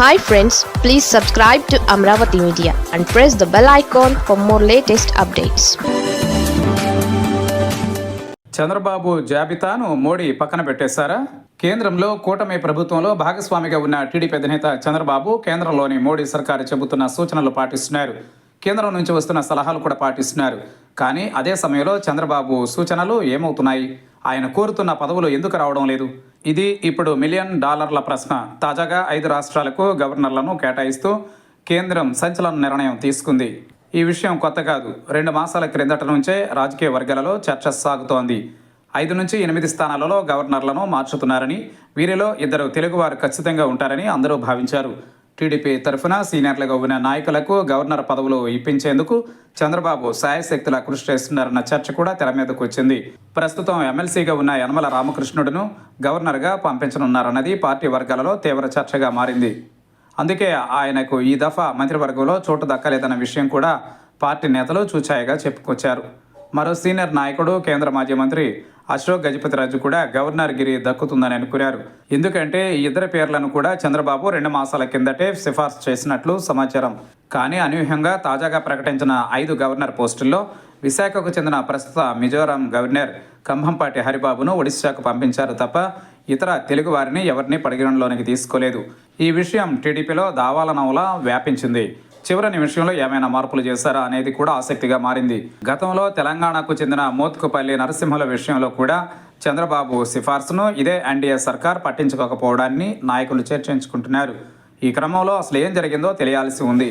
Hi friends please subscribe to Amaravati media and press the bell icon for more latest updates Chandrababu జాబితాను మోడీ పక్కన పెట్టేశారా? కేంద్రంలో కూటమి ప్రభుత్వంలో భాగస్వామిగా ఉన్న టీడీపీ అధినేత చంద్రబాబు కేంద్రంలోని మోడీ సర్కారు చెబుతున్న సూచనలు పాటిస్తున్నారు. కేంద్రం నుంచి వస్తున్న సలహాలు కూడా పాటిస్తున్నారు. కానీ అదే సమయంలో చంద్రబాబు సూచనలు ఏమవుతున్నాయి? ఆయన కోరుతున్న పదవులు ఎందుకు రావడం లేదు? ఇది ఇప్పుడు మిలియన్ డాలర్ల ప్రశ్న. తాజాగా ఐదు రాష్ట్రాలకు గవర్నర్లను కేటాయిస్తూ కేంద్రం సంచలన నిర్ణయం తీసుకుంది. ఈ విషయం కొత్త కాదు. రెండు మాసాల క్రిందట నుంచే రాజకీయ వర్గాలలో చర్చ సాగుతోంది. ఐదు నుంచి ఎనిమిది స్థానాలలో గవర్నర్లను మార్చుతున్నారని వీరిలో ఇద్దరు తెలుగువారు ఖచ్చితంగా ఉంటారని అందరూ భావించారు. టీడీపీ తరఫున సీనియర్లుగా ఉన్న నాయకులకు గవర్నర్ పదవులు ఇప్పించేందుకు చంద్రబాబు శాయశక్తుల కృషి చేస్తున్నారన్న చర్చ కూడా తెర మీదకు వచ్చింది. ప్రస్తుతం ఎమ్మెల్సీగా ఉన్న యనమల రామకృష్ణుడును గవర్నర్గా పంపించనున్నారన్నది పార్టీ వర్గాలలో తీవ్ర చర్చగా మారింది. అందుకే ఆయనకు ఈ దఫా మంత్రివర్గంలో చోటు దక్కలేదన్న విషయం కూడా పార్టీ నేతలు చూచాయగా చెప్పుకొచ్చారు. మరో సీనియర్ నాయకుడు కేంద్ర మాజీ మంత్రి అశోక్ గజపతిరాజు కూడా గవర్నర్ గిరి దక్కుతుందని అనుకున్నారు. ఎందుకంటే ఈ ఇద్దరి పేర్లను కూడా చంద్రబాబు రెండు మాసాల కిందటే సిఫార్సు చేసినట్లు సమాచారం. కానీ అనూహ్యంగా తాజాగా ప్రకటించిన ఐదు గవర్నర్ పోస్టుల్లో విశాఖకు చెందిన ప్రస్తుత మిజోరాం గవర్నర్ కంభంపాటి హరిబాబును ఒడిశాకు పంపించారు తప్ప ఇతర తెలుగు వారిని ఎవరిని పరిగణలోనికి తీసుకోలేదు. ఈ విషయం టీడీపీలో దావాల నవల వ్యాపించింది. చివరి నిమిషంలో ఏమైనా మార్పులు చేశారా అనేది కూడా ఆసక్తిగా మారింది. గతంలో తెలంగాణకు చెందిన మోత్కుపల్లి నరసింహుల విషయంలో కూడా చంద్రబాబు సిఫార్సును ఇదే ఎన్డీఏ సర్కార్ పట్టించుకోకపోవడాన్ని నాయకులు చర్చించుకుంటున్నారు. ఈ క్రమంలో అసలు ఏం జరిగిందో తెలియాల్సి ఉంది.